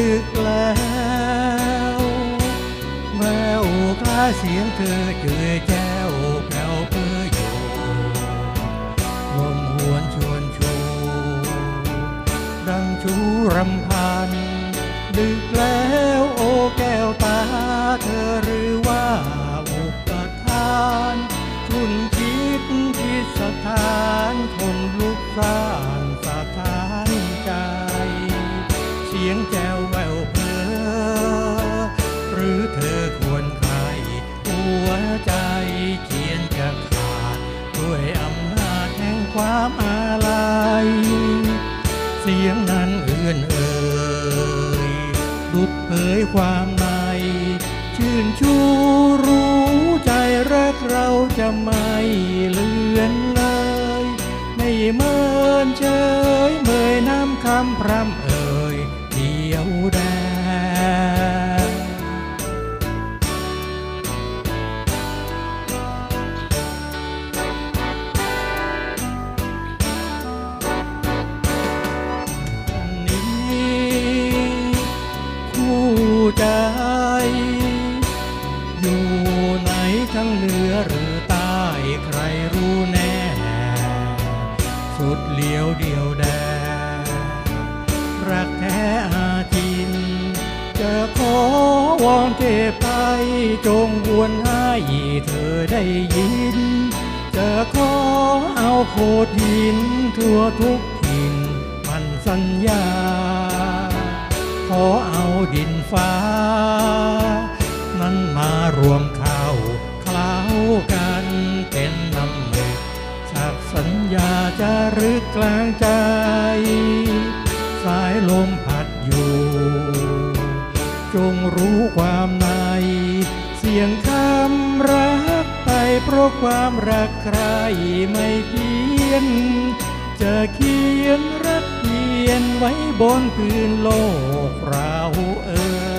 ดึกแล้วแววกล้าเสียงเธอเจือแจ้วแผ่วเพื่ออยู่ลมหวนชวนชู ดังชูรำพัน ดึกแล้วโอแก้วตาเธอ ความอาลัย เสียงนั้นเอื่อนเอ่ยดุดเผยความใน ชื่นชูรู้ใจรักเราจะไม่เลือนเลย ไม่เมินเฉยเมยน้ำคำพร่ำ ใจ อยู่ไหนทั้งเหนือหรือใต้ใครรู้แน่ สุดเลี้ยวเดียวแดรักแท้อาจิน จะขอวอนเทพไทยจงวนให้เธอได้ยิน จะขอเอาโขดหินทั่วทุกถิ่นมันสัญญา ขอเอา ดินฟ้า นั้นมารวมเข้าเคล้ากันเป็นน้ำหมึกสักสัญญาจะรึกกลางใจ สายลมพัดอยู่ จงรู้ความใน เสียงคำรักไปเพราะความรักใครไม่เพี้ยน จะเขียนรัก นไว้บนพื้นโลกเราเอ่